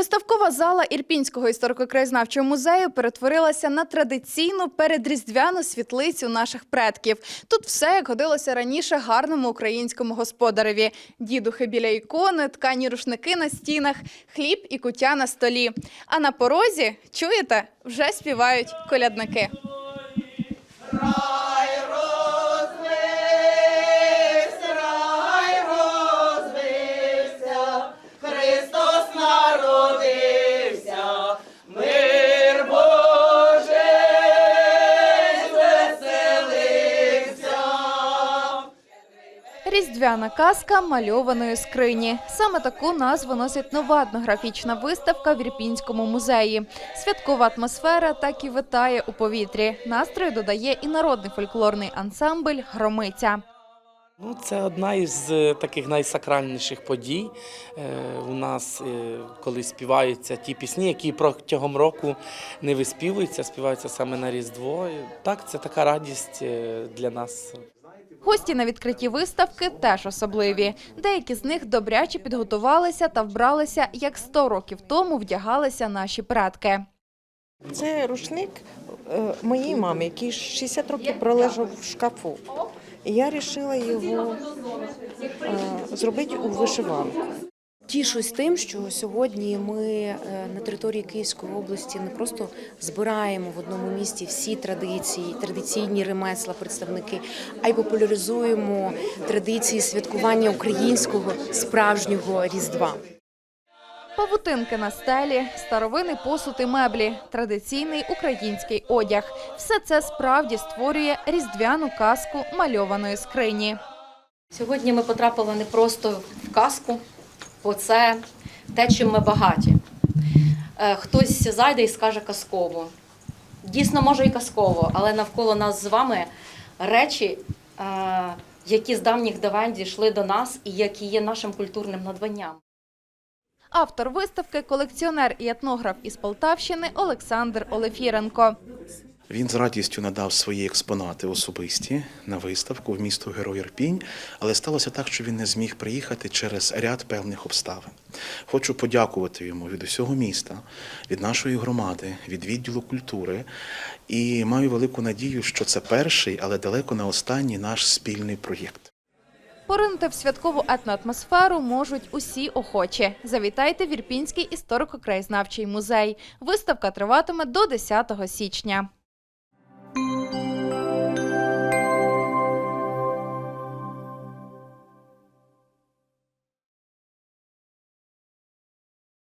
Виставкова зала Ірпінського історико-краєзнавчого музею перетворилася на традиційну передріздвяну світлицю наших предків. Тут все як годилося раніше гарному українському господареві: дідухи біля ікони, ткані рушники на стінах, хліб і куття на столі. А на порозі, чуєте, вже співають колядники. Різдвяна казка мальованої скрині. Саме таку назву носить нова етнографічна виставка в Ірпінському музеї. Святкова атмосфера так і витає у повітрі. Настрою додає і народний фольклорний ансамбль Громиця. Ну, це одна із е, таких найсакральніших подій е, у нас, е, коли співаються ті пісні, які протягом року не виспівуються, співаються саме на Різдво. Так, це така радість для нас. Гості на відкритті виставки теж особливі. Деякі з них добряче підготувалися та вбралися, як 100 років тому вдягалися наші предки. Це рушник е, моєї мами, який 60 років пролежав в шкафу. Я вирішила його е, зробити у вишиванку. Тішусь тим, що сьогодні ми е, на території Київської області не просто збираємо в одному місті всі традиції, традиційні ремесла, представники, а й популяризуємо традиції святкування українського справжнього різдва. Павутинки на стелі, старовинний посуд і меблі, традиційний український одяг. Все це справді створює різдвяну казку мальованої скрині. Сьогодні ми потрапили не просто в казку, бо це те, чим ми багаті. Е, Хтось зайде і скаже казково. Дійсно, може і казково, але навколо нас з вами речі, е, які з давніх давен дійшли до нас і які є нашим культурним надбанням. Автор виставки колекціонер і етнограф із Полтавщини Олександр Олефіренко. Він з радістю надав свої експонати особисті на виставку в місто Герой Ірпінь, але сталося так, що він не зміг приїхати через ряд певних обставин. Хочу подякувати йому від усього міста, від нашої громади, від відділу культури. І маю велику надію, що це перший, але далеко не останній наш спільний проєкт. Поринути в святкову етноатмосферу можуть усі охочі. Завітайте в Ірпінський історико-краєзнавчий музей. Виставка триватиме до 10 січня.